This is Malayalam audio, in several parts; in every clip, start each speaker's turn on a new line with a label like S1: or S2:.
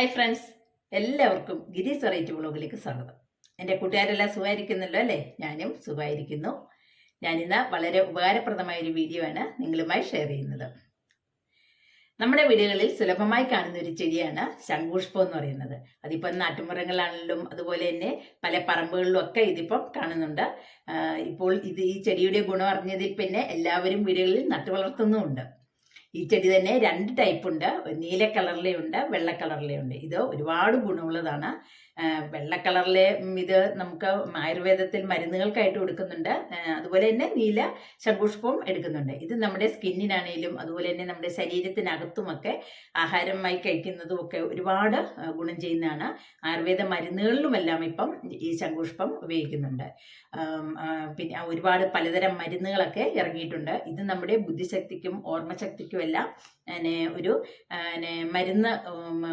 S1: ഹായ് ഫ്രണ്ട്സ് എല്ലാവർക്കും ഗിരീസ് വെറൈറ്റി വ്ളോഗിലേക്ക് സ്വാഗതം. എന്റെ കൂട്ടുകാരെല്ലാം സുഖമായിരിക്കുന്നല്ലോ അല്ലേ? ഞാനും സുഖമായിരിക്കുന്നു. ഞാനിന്ന് വളരെ ഉപകാരപ്രദമായ ഒരു വീഡിയോ ആണ് നിങ്ങളുമായി ഷെയർ ചെയ്യുന്നത്. നമ്മുടെ വീടുകളിൽ സുലഭമായി കാണുന്ന ഒരു ചെടിയാണ് ശംഖുഷ്പം എന്ന് പറയുന്നത്. അതിപ്പം നാട്ടുമുറങ്ങളാണെങ്കിലും അതുപോലെ തന്നെ പല പറമ്പുകളിലും ഒക്കെ ഇതിപ്പം കാണുന്നുണ്ട്. ഇപ്പോൾ ഇത് ഈ ചെടിയുടെ ഗുണം അറിഞ്ഞതിൽ പിന്നെ എല്ലാവരും വീടുകളിൽ നട്ടു വളർത്തുന്നുമുണ്ട് ഈ ചെടി തന്നെ രണ്ട് ടൈപ്പ് ഉണ്ട്. നീല കളറിലേ ഉണ്ട് വെള്ള കളറിലേ ഉണ്ട്. ഇത് ഒരുപാട് ഗുണമുള്ളതാണ്. വെള്ള കളറിലെ ഇത് നമുക്ക് ആയുർവേദത്തിൽ മരുന്നുകൾക്കായിട്ട് കൊടുക്കുന്നുണ്ട്. അതുപോലെ തന്നെ നീല ശംഖുഷ്പവും എടുക്കുന്നുണ്ട്. ഇത് നമ്മുടെ സ്കിന്നിനാണെങ്കിലും അതുപോലെ തന്നെ നമ്മുടെ ശരീരത്തിനകത്തുമൊക്കെ ആഹാരമായി കഴിക്കുന്നതും ഒക്കെ ഒരുപാട് ഗുണം ചെയ്യുന്നതാണ്. ആയുർവേദ മരുന്നുകളിലുമെല്ലാം ഇപ്പം ഈ ശംഖുഷ്പം ഉപയോഗിക്കുന്നുണ്ട്. പിന്നെ ഒരുപാട് പലതരം മരുന്നുകളൊക്കെ ഇറങ്ങിയിട്ടുണ്ട്. ഇത് നമ്മുടെ ബുദ്ധിശക്തിക്കും ഓർമ്മശക്തിക്കും എല്ലാം ഒരു മരുന്ന്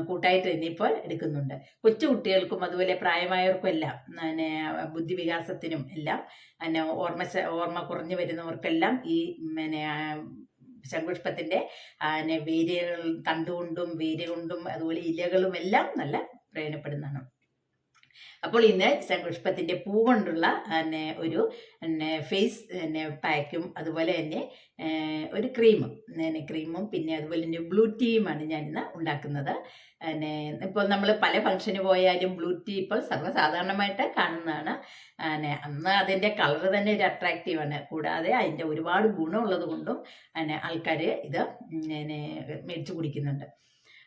S1: കൂട്ടായിട്ട് തന്നെ ഇപ്പോൾ എടുക്കുന്നുണ്ട്. കൊച്ചു കുട്ടികൾക്കും അതുപോലെ പ്രായമായവർക്കും എല്ലാം പിന്നെ ബുദ്ധിവികാസത്തിനും എല്ലാം പിന്നെ ഓർമ്മ ഓർമ്മ കുറഞ്ഞു വരുന്നവർക്കെല്ലാം ഈ പിന്നെ ശംഖുഷ്പത്തിന്റെ പിന്നെ വേരുകൾ തണ്ടുകൊണ്ടും വേരുകൊണ്ടും അതുപോലെ ഇലകളും എല്ലാം നല്ല പ്രയോജനപ്പെടുന്നതാണ്. അപ്പോൾ ഇന്ന് ശംഖുഷ്പത്തിന്റെ പൂ കൊണ്ടുള്ള പിന്നെ ഒരു പിന്നെ ഫേസ് പിന്നെ പാക്കും അതുപോലെ തന്നെ ഒരു ക്രീമും പിന്നെ ക്രീമും പിന്നെ അതുപോലെ തന്നെ ബ്ലൂ ടീയുമാണ് ഞാനിന്ന് ഉണ്ടാക്കുന്നത്. പിന്നെ ഇപ്പോൾ നമ്മൾ പല ഫംഗ്ഷന് പോയാലും ബ്ലൂ ടീ ഇപ്പോൾ സർവസാധാരണമായിട്ട് കാണുന്നതാണ്. പിന്നെ അന്ന് അതിന്റെ കളർ തന്നെ ഒരു അട്രാക്റ്റീവാണ് കൂടാതെ അതിന്റെ ഒരുപാട് ഗുണമുള്ളത് കൊണ്ടും പിന്നെ ആൾക്കാർ ഇത് പിന്നെ മേടിച്ച് കുടിക്കുന്നുണ്ട്.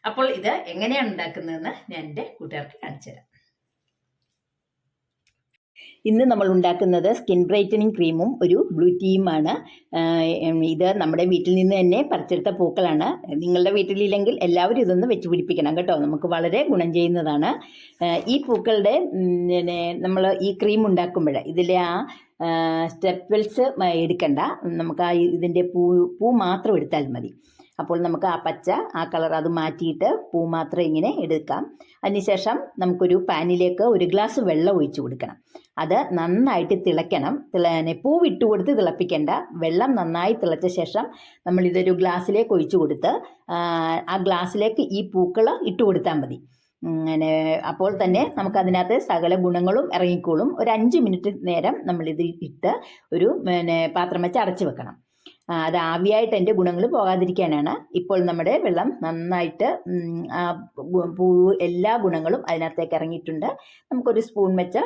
S1: അപ്പോൾ ഇത് എങ്ങനെയാണ് ഉണ്ടാക്കുന്നതെന്ന് ഞാൻ എന്റെ കൂട്ടുകാർക്ക് കാണിച്ചു തരാം ഇന്ന് നമ്മൾ ഉണ്ടാക്കുന്നത് സ്കിൻ ബ്രൈറ്റനിങ് ക്രീമും ഒരു ബ്ലൂ ടീയുമാണ് ഇത് നമ്മുടെ വീട്ടിൽ നിന്ന് തന്നെ പറിച്ചെടുത്ത പൂക്കളാണ്. നിങ്ങളുടെ വീട്ടിലില്ലെങ്കിൽ എല്ലാവരും ഇതൊന്ന് വെച്ച് പിടിപ്പിക്കണം കേട്ടോ. നമുക്ക് വളരെ ഗുണം ചെയ്യുന്നതാണ്. ഈ പൂക്കളുടെ പിന്നെ നമ്മൾ ഈ ക്രീം ഉണ്ടാക്കുമ്പോൾ ഇതിലെ ആ സ്റ്റെപ്പിൾസ് എടുക്കണ്ട. നമുക്ക് ആ ഇതിന്റെ പൂ പൂ മാത്രം എടുത്താൽ മതി. അപ്പോൾ നമുക്ക് ആ പച്ച ആ കളർ അത് മാറ്റിയിട്ട് പൂ മാത്രം ഇങ്ങനെ എടുക്കാം. അതിനുശേഷം നമുക്കൊരു പാനിലേക്ക് ഒരു ഗ്ലാസ് വെള്ളം ഒഴിച്ചു കൊടുക്കണം. അത് നന്നായിട്ട് തിളയ്ക്കണം. തിള പൂ വിട്ടു കൊടുത്ത് തിളപ്പിക്കേണ്ട. വെള്ളം നന്നായി തിളച്ച ശേഷം നമ്മൾ ഇതൊരു ഗ്ലാസ്സിലേക്ക് ഒഴിച്ചു കൊടുത്ത് ആ, ഗ്ലാസ്സിലേക്ക് ഈ പൂക്കൾ ഇട്ട് കൊടുത്താൽ മതി. അങ്ങനെ അപ്പോൾ തന്നെ നമുക്കതിനകത്ത് സകല ഗുണങ്ങളും ഇറങ്ങിക്കോളും. ഒരു അഞ്ച് മിനിറ്റ് നേരം നമ്മളിത് ഇട്ട് ഒരു പിന്നെ പാത്രം വെച്ച് അടച്ചു വെക്കണം. അത് ആവിയായിട്ട് അതിന്റെ ഗുണങ്ങൾ പോകാതിരിക്കാനാണ്. ഇപ്പോൾ നമ്മുടെ വെള്ളം നന്നായിട്ട് പൂ എല്ലാ ഗുണങ്ങളും അതിനകത്തേക്ക് ഇറങ്ങിയിട്ടുണ്ട്. നമുക്കൊരു സ്പൂൺ വെച്ച്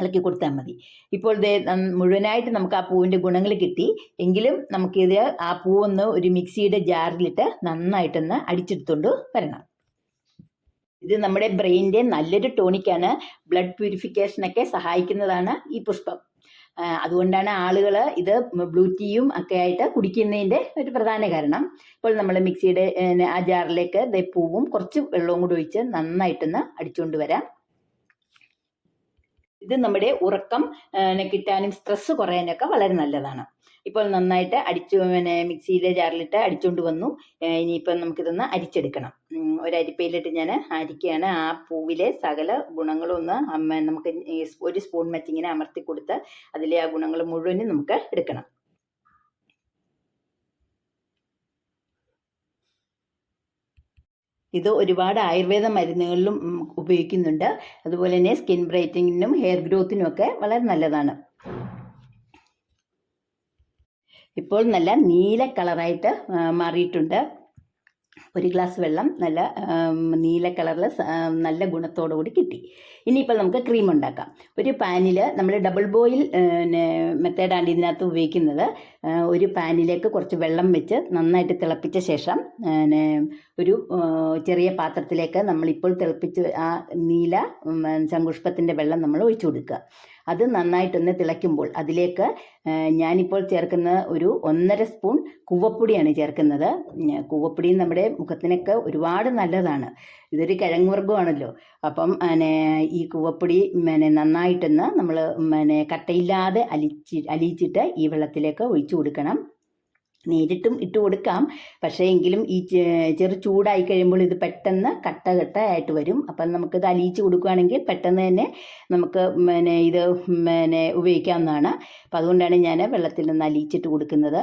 S1: ഇളക്കി കൊടുത്താൽ മതി. ഇപ്പോൾ ദേ മുഴുവനായിട്ട് നമുക്ക് ആ പൂവിന്റെ ഗുണങ്ങൾ കിട്ടി. എങ്കിലും നമുക്കിത് ആ പൂവൊന്ന് ഒരു മിക്സിയുടെ ജാറിലിട്ട് നന്നായിട്ടൊന്ന് അടിച്ചെടുത്തുകൊണ്ട് വരണം. ഇത് നമ്മുടെ ബ്രെയിനിന്റെ നല്ലൊരു ടോണിക്കാണ്. ബ്ലഡ് പ്യൂരിഫിക്കേഷനൊക്കെ സഹായിക്കുന്നതാണ് ഈ പുഷ്പം. അതുകൊണ്ടാണ് ആളുകൾ ഇത് ബ്ലൂ ടീയും ഒക്കെ ആയിട്ട് കുടിക്കുന്നതിന്റെ ഒരു പ്രധാന കാരണം. ഇപ്പോൾ നമ്മൾ മിക്സിയുടെ ആ ജാറിലേക്ക് ദേ പൂവും കുറച്ച് വെള്ളവും കൂടി ഒഴിച്ച് നന്നായിട്ടൊന്ന് അടിച്ചുകൊണ്ട് വരാം. ഇത് നമ്മുടെ ഉറക്കം കിട്ടാനും സ്ട്രെസ്സ് കുറയാനൊക്കെ വളരെ നല്ലതാണ്. ഇപ്പോൾ നന്നായിട്ട് അടിച്ചു പിന്നെ മിക്സിയിലെ ജാറിലിട്ട് അടിച്ചുകൊണ്ട് വന്നു. ഇനിയിപ്പം നമുക്കിതൊന്ന് അരിച്ചെടുക്കണം. ഉം, ഒരു അരിപ്പയിലിട്ട് ഞാൻ അരിക്കുകയാണ് ആ പൂവിലെ സകല ഗുണങ്ങളും ഒന്ന് നമുക്ക് ഒരു സ്പൂൺ വെച്ച് അമർത്തി കൊടുത്ത് അതിലെ ആ ഗുണങ്ങൾ മുഴുവനും നമുക്ക് എടുക്കണം. ഇത് ഒരുപാട് ആയുർവേദ മരുന്നുകളിലും ഉപയോഗിക്കുന്നുണ്ട്. അതുപോലെ തന്നെ സ്കിൻ ബ്രൈറ്റനിങ്ങിനും ഹെയർ ഗ്രോത്തിനും ഒക്കെ വളരെ നല്ലതാണ്. ഇപ്പോൾ നല്ല നീല കളറായിട്ട് മാറിയിട്ടുണ്ട്. ഒരു ഗ്ലാസ് വെള്ളം നല്ല നീല കളറിൽ നല്ല ഗുണത്തോടു കൂടി കിട്ടി. ഇനിയിപ്പോൾ നമുക്ക് ക്രീം ഉണ്ടാക്കാം. ഒരു പാനിൽ നമ്മൾ ഡബിൾ ബോയിൽ മെത്തേഡാണ് ഇതിനകത്ത് ഉപയോഗിക്കുന്നത്. ഒരു പാനിലേക്ക് കുറച്ച് വെള്ളം വെച്ച് നന്നായിട്ട് തിളപ്പിച്ച ശേഷം പിന്നെ ഒരു ചെറിയ പാത്രത്തിലേക്ക് നമ്മളിപ്പോൾ തിളപ്പിച്ച് ആ നീല ചങ്കുഷ്പത്തിന്റെ വെള്ളം നമ്മൾ ഒഴിച്ചു കൊടുക്കുക. അത് നന്നായിട്ടൊന്ന് തിളയ്ക്കുമ്പോൾ അതിലേക്ക് ഞാനിപ്പോൾ ചേർക്കുന്ന ഒരു ഒന്നര സ്പൂൺ കൂവപ്പൊടിയാണ് ചേർക്കുന്നത്. കൂവപ്പൊടി നമ്മുടെ മുഖത്തിനൊക്കെ ഒരുപാട് നല്ലതാണ്. ഇതൊരു കിഴങ്ങ് വർഗമാണല്ലോ അപ്പം പിന്നെ ഈ കൂവപ്പൊടി പിന്നെ നന്നായിട്ടൊന്ന് നമ്മൾ പിന്നെ കട്ടയില്ലാതെ അലിച്ച് അലിയിച്ചിട്ട് ഈ വെള്ളത്തിലേക്ക് ഒഴിച്ചു കൊടുക്കണം. നേരിട്ടും ഇട്ട് കൊടുക്കാം. പക്ഷേ എങ്കിലും ഈ ചെറു ചൂടായി കഴിയുമ്പോൾ ഇത് പെട്ടെന്ന് കട്ട കട്ട ആയിട്ട് വരും. അപ്പം നമുക്കിത് അലിയിച്ച് കൊടുക്കുകയാണെങ്കിൽ പെട്ടെന്ന് തന്നെ നമുക്ക് പിന്നെ ഇത് പിന്നെ ഉപയോഗിക്കാവുന്നതാണ്. അപ്പം അതുകൊണ്ടാണ് ഞാൻ വെള്ളത്തിൽ നിന്ന് അലിയിച്ചിട്ട് കൊടുക്കുന്നത്.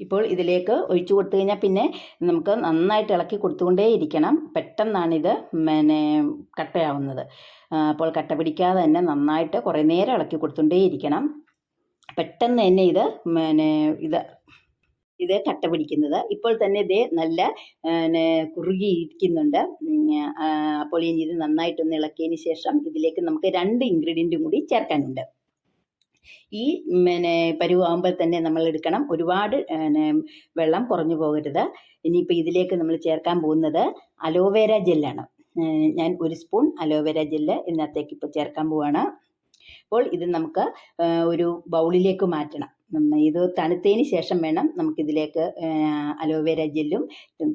S1: ഇപ്പോൾ ഇതിലേക്ക് ഒഴിച്ചു കൊടുത്തു കഴിഞ്ഞാൽ പിന്നെ നമുക്ക് നന്നായിട്ട് ഇളക്കി കൊടുത്തുകൊണ്ടേ ഇരിക്കണം. പെട്ടെന്നാണിത് പിന്നെ കട്ടയാവുന്നത്. അപ്പോൾ കട്ട പിടിക്കാതെ തന്നെ നന്നായിട്ട് കുറേ നേരം ഇളക്കി കൊടുത്തുകൊണ്ടേ ഇരിക്കണം. പെട്ടെന്ന് തന്നെ ഇത് പിന്നെ ഇത് ഇത് കട്ട പിടിക്കുന്നത്. ഇപ്പോൾ തന്നെ ഇത് നല്ല പിന്നെ കുറുകിയിരിക്കുന്നുണ്ട്. അപ്പോൾ ഇനി ഇത് നന്നായിട്ടൊന്ന് ഇളക്കിയതിന് ശേഷം ഇതിലേക്ക് നമുക്ക് രണ്ട് ഇൻഗ്രീഡിയന്റും കൂടി ചേർക്കാനുണ്ട്. ഈ പിന്നെ പരുവാകുമ്പോൾ തന്നെ നമ്മൾ എടുക്കണം. ഒരുപാട് പിന്നെ വെള്ളം കുറഞ്ഞു പോകരുത്. ഇനിയിപ്പോൾ ഇതിലേക്ക് നമ്മൾ ചേർക്കാൻ പോകുന്നത് അലോവേര ജെല്ലാണ്. ഞാൻ ഒരു സ്പൂൺ അലോവേര ജെല്ല് ഇതിനകത്തേക്ക് ഇപ്പോൾ ചേർക്കാൻ പോവാണ്. അപ്പോൾ ഇത് നമുക്ക് ഒരു ബൗളിലേക്ക് മാറ്റണം. ഇത് തണുത്തതിന് ശേഷം വേണം നമുക്കിതിലേക്ക് അലോവേര ജെല്ലും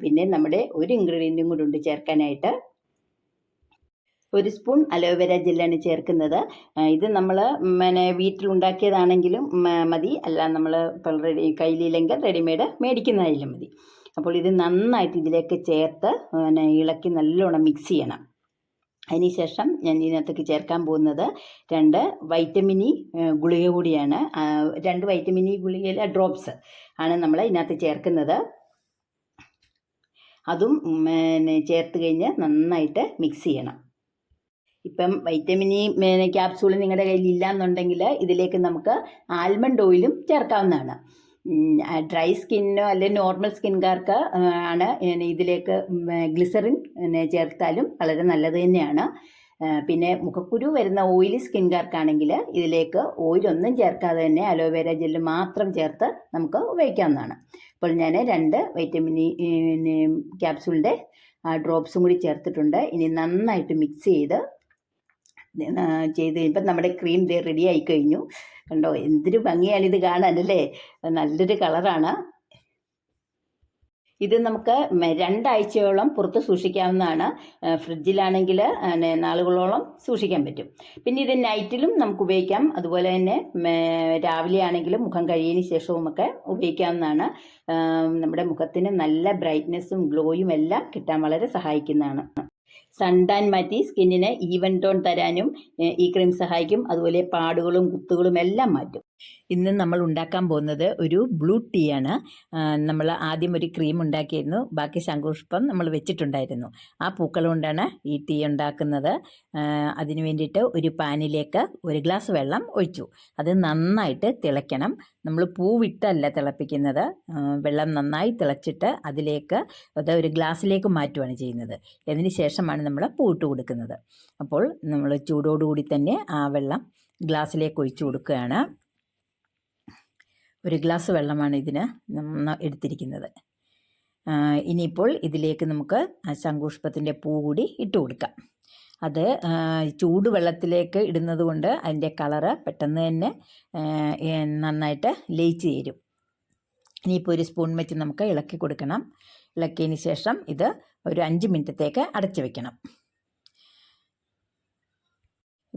S1: പിന്നെ നമ്മുടെ ഒരു ഇൻഗ്രീഡിയന്റും കൂടി ഉണ്ട് ചേർക്കാനായിട്ട്. ഒരു സ്പൂൺ അലോവേര ജെല്ലാണ് ചേർക്കുന്നത്. ഇത് നമ്മൾ പിന്നെ വീട്ടിലുണ്ടാക്കിയതാണെങ്കിലും മതി. അല്ല നമ്മൾ ഇപ്പോൾ റെഡി കയ്യിലില്ലെങ്കിൽ റെഡിമെയ്ഡ് മേടിക്കുന്നതായാലും മതി. അപ്പോൾ ഇത് നന്നായിട്ട് ഇതിലേക്ക് ചേർത്ത് പിന്നെ ഇളക്കി നല്ലോണം മിക്സ് ചെയ്യണം. അതിനുശേഷം ഞാൻ ഇതിനകത്തേക്ക് ചേർക്കാൻ പോകുന്നത് രണ്ട് വൈറ്റമിനി ഗുളിക കൂടിയാണ്. രണ്ട് വൈറ്റമിനി ഗുളികയിലെ ഡ്രോപ്സ് ആണ് നമ്മൾ ഇതിനകത്ത് ചേർക്കുന്നത്. അതും പിന്നെ ചേർത്ത് കഴിഞ്ഞ് നന്നായിട്ട് മിക്സ് ചെയ്യണം. ഇപ്പം വൈറ്റമിനി ക്യാപ്സൂൾ നിങ്ങളുടെ കയ്യിൽ ഇല്ല എന്നുണ്ടെങ്കിൽ ഇതിലേക്ക് നമുക്ക് ആൽമണ്ട് ഓയിലും ചേർക്കാവുന്നതാണ്. ഡ്രൈ സ്കിന്നോ അല്ലെങ്കിൽ നോർമൽ സ്കിൻകാർക്ക് ആണ് ഇതിലേക്ക് ഗ്ലിസറിൻ ചേർത്താലും വളരെ നല്ലത് തന്നെയാണ്. പിന്നെ മുഖക്കുരു വരുന്ന ഓയിലി സ്കിൻകാർക്കാണെങ്കിൽ ഇതിലേക്ക് ഓയിലൊന്നും ചേർക്കാതെ തന്നെ അലോവേര ജെല്ല് മാത്രം ചേർത്ത് നമുക്ക് ഉപയോഗിക്കാവുന്നതാണ്. അപ്പോൾ ഞാൻ രണ്ട് വൈറ്റമിൻ ഇ ക്യാപ്സൂളിന്റെ ഡ്രോപ്സും കൂടി ചേർത്തിട്ടുണ്ട്. ഇനി നന്നായിട്ട് മിക്സ് ചെയ്ത് ചെയ്ത് കഴിയുമ്പോൾ നമ്മുടെ ക്രീം റെഡി ആയി കഴിഞ്ഞു. കണ്ടോ? എന്തൊരു ഭംഗിയാണ് ഇത് കാണാനല്ലേ നല്ലൊരു കളറാണ്. ഇത് നമുക്ക് രണ്ടാഴ്ചയോളം പുറത്ത് സൂക്ഷിക്കാവുന്നതാണ്. ഫ്രിഡ്ജിലാണെങ്കിൽ നാളുകളോളം സൂക്ഷിക്കാൻ പറ്റും. പിന്നെ ഇത് നൈറ്റിലും നമുക്ക് ഉപയോഗിക്കാം. അതുപോലെ തന്നെ രാവിലെ ആണെങ്കിലും മുഖം കഴിയതിന് ശേഷവും ഒക്കെ ഉപയോഗിക്കാവുന്നതാണ്. നമ്മുടെ മുഖത്തിന് നല്ല ബ്രൈറ്റ്നസ്സും ഗ്ലോയും എല്ലാം കിട്ടാൻ വളരെ സഹായിക്കുന്നതാണ്. സൺടാൻ മാറ്റി സ്കിന്നിന് ഈവൻ ടോൺ തരാനും ഈ ക്രീം സഹായിക്കും. അതുപോലെ പാടുകളും കുത്തുകളും എല്ലാം മാറ്റും. ഇന്ന് നമ്മൾ ഉണ്ടാക്കാൻ പോകുന്നത് ഒരു ബ്ലൂ ടീ ആണ് നമ്മൾ ആദ്യം ഒരു ക്രീം ഉണ്ടാക്കിയിരുന്നു. ബാക്കി ശംഖുഷ്പം നമ്മൾ വെച്ചിട്ടുണ്ടായിരുന്നു. ആ പൂക്കൾ കൊണ്ടാണ് ഈ ടീ ഉണ്ടാക്കുന്നത്. അതിന് വേണ്ടിയിട്ട് ഒരു പാനിലേക്ക് ഒരു ഗ്ലാസ് വെള്ളം ഒഴിച്ചു. അത് നന്നായിട്ട് തിളയ്ക്കണം. നമ്മൾ പൂവിട്ടല്ല തിളപ്പിക്കുന്നത്. വെള്ളം നന്നായി തിളച്ചിട്ട് അതിലേക്ക് അത് ഒരു ഗ്ലാസ്സിലേക്ക് മാറ്റുകയാണ് ചെയ്യുന്നത്. അതിന് ശേഷമാണ് നമ്മൾ പൂവിട്ട് കൊടുക്കുന്നത്. അപ്പോൾ നമ്മൾ ചൂടോടുകൂടി തന്നെ ആ വെള്ളം ഗ്ലാസ്സിലേക്ക് ഒഴിച്ചു കൊടുക്കുകയാണ്. ഒരു ഗ്ലാസ് വെള്ളമാണ് ഇതിന് എടുത്തിരിക്കുന്നത്. ഇനിയിപ്പോൾ ഇതിലേക്ക് നമുക്ക് ശംഖുഷ്പത്തിന്റെ പൂ കൂടി ഇട്ട് കൊടുക്കാം. അത് ചൂടുവെള്ളത്തിലേക്ക് ഇടുന്നത് കൊണ്ട് അതിന്റെ കളറ് പെട്ടെന്ന് തന്നെ നന്നായിട്ട് ലയിച്ച് ചേരും. ഇനിയിപ്പോൾ ഒരു സ്പൂൺ വെച്ച് നമുക്ക് ഇളക്കി കൊടുക്കണം. ഇളക്കിയതിന് ശേഷം ഇത് ഒരു അഞ്ച് മിനിറ്റത്തേക്ക് അടച്ചു വെക്കണം.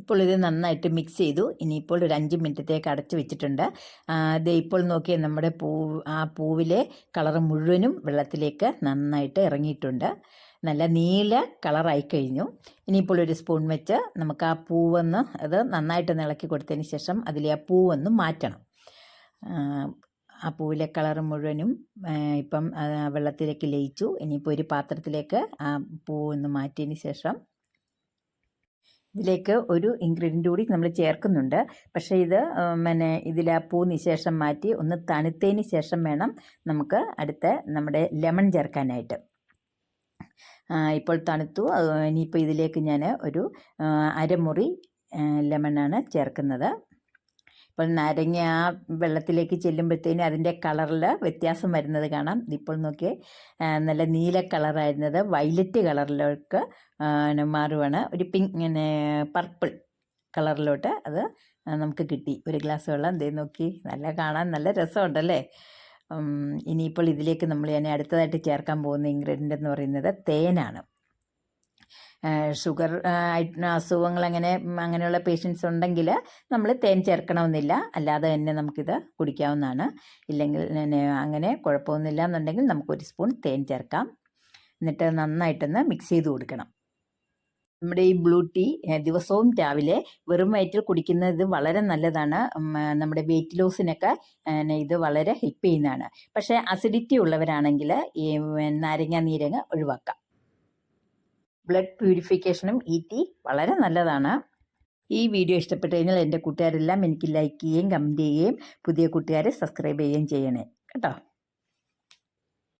S1: ഇപ്പോൾ ഇത് നന്നായിട്ട് മിക്സ് ചെയ്തു. ഇനിയിപ്പോൾ ഒരു അഞ്ച് മിനിറ്റത്തേക്ക് അടച്ചു വെച്ചിട്ടുണ്ട്. ഇത് ഇപ്പോൾ നോക്കിയാൽ നമ്മുടെ പൂ ആ പൂവിലെ കളർ മുഴുവനും വെള്ളത്തിലേക്ക് നന്നായിട്ട് ഇറങ്ങിയിട്ടുണ്ട്. നല്ല നീല കളറായി കഴിഞ്ഞു. ഇനിയിപ്പോൾ ഒരു സ്പൂൺ വെച്ച് നമുക്ക് ആ പൂവൊന്ന് അത് നന്നായിട്ട് ഇളക്കി കൊടുത്തതിന് ശേഷം അതിലെ ആ പൂവൊന്ന് മാറ്റണം. ആ, പൂവിലെ കളർ മുഴുവനും ഇപ്പം വെള്ളത്തിലേക്ക് ലയിച്ചു. ഇനിയിപ്പോൾ ഒരു പാത്രത്തിലേക്ക് ആ പൂവൊന്ന് മാറ്റിയതിന് ശേഷം ഇതിലേക്ക് ഒരു ഇൻഗ്രീഡിയന്റ് കൂടി നമ്മൾ ചേർക്കുന്നുണ്ട്. പക്ഷേ ഇത് പിന്നെ ഇതിൽ ആ പൂ നിശേഷം മാറ്റി ഒന്ന് തണുത്തതിന് ശേഷം വേണം നമുക്ക് അടുത്ത നമ്മുടെ ലെമൺ ചേർക്കാനായിട്ട്. ഇപ്പോൾ തണുത്തു. ഇനിയിപ്പോൾ ഇതിലേക്ക് ഞാൻ ഒരു അരമുറി ലെമണാണ് ചേർക്കുന്നത്. ഇപ്പോൾ നാരങ്ങ ആ വെള്ളത്തിലേക്ക് ചെല്ലുമ്പോഴത്തേനും അതിന്റെ കളറിൽ വ്യത്യാസം വരുന്നത് കാണാം. ഇപ്പോൾ നോക്കിയേ നല്ല നീല കളറായിരുന്നത്. വയലറ്റ് കളറിലേക്ക് മാറുവാണ്. ഒരു പിങ്ക് ഇങ്ങനെ പർപ്പിൾ കളറിലോട്ട് അത് നമുക്ക് കിട്ടി. ഒരു ഗ്ലാസ് വെള്ളം. ദേ നോക്കി നല്ല കാണാൻ നല്ല രസമുണ്ടല്ലേ? ഇനിയിപ്പോൾ ഇതിലേക്ക് നമ്മൾ ഞാൻ അടുത്തതായിട്ട് ചേർക്കാൻ പോകുന്ന ഇൻഗ്രീഡിയന്റ് എന്ന് പറയുന്നത് തേനാണ്. ഷുഗർ അസുഖങ്ങൾ അങ്ങനെ അങ്ങനെയുള്ള പേഷ്യൻസ് ഉണ്ടെങ്കിൽ നമ്മൾ തേൻ ചേർക്കണമെന്നില്ല. അല്ലാതെ തന്നെ നമുക്കിത് കുടിക്കാവുന്നതാണ്. ഇല്ലെങ്കിൽ അങ്ങനെ കുഴപ്പമൊന്നുമില്ല എന്നുണ്ടെങ്കിൽ നമുക്കൊരു സ്പൂൺ തേൻ ചേർക്കാം. എന്നിട്ട് നന്നായിട്ടൊന്ന് മിക്സ് ചെയ്ത് കൊടുക്കണം. നമ്മുടെ ഈ ബ്ലൂ ടീ ദിവസവും രാവിലെ വെറും വയറ്റിൽ കുടിക്കുന്നത് വളരെ നല്ലതാണ്. നമ്മുടെ വെയിറ്റ് ലോസിനൊക്കെ ഇത് വളരെ ഹെൽപ്പ് ചെയ്യുന്നതാണ്. പക്ഷേ അസിഡിറ്റി ഉള്ളവരാണെങ്കിൽ ഈ നാരങ്ങ നീരങ്ങ ഒഴിവാക്കാം. ബ്ലഡ് പ്യൂരിഫിക്കേഷനും ഈ ടീ വളരെ നല്ലതാണ്. ഈ വീഡിയോ ഇഷ്ടപ്പെട്ട് കഴിഞ്ഞാൽ എന്റെ കൂട്ടുകാരെല്ലാം എനിക്ക് ലൈക്ക് ചെയ്യുകയും കമന്റ് ചെയ്യുകയും പുതിയ കൂട്ടുകാരെ സബ്സ്ക്രൈബ് ചെയ്യുകയും ചെയ്യണേ. കേട്ടോ?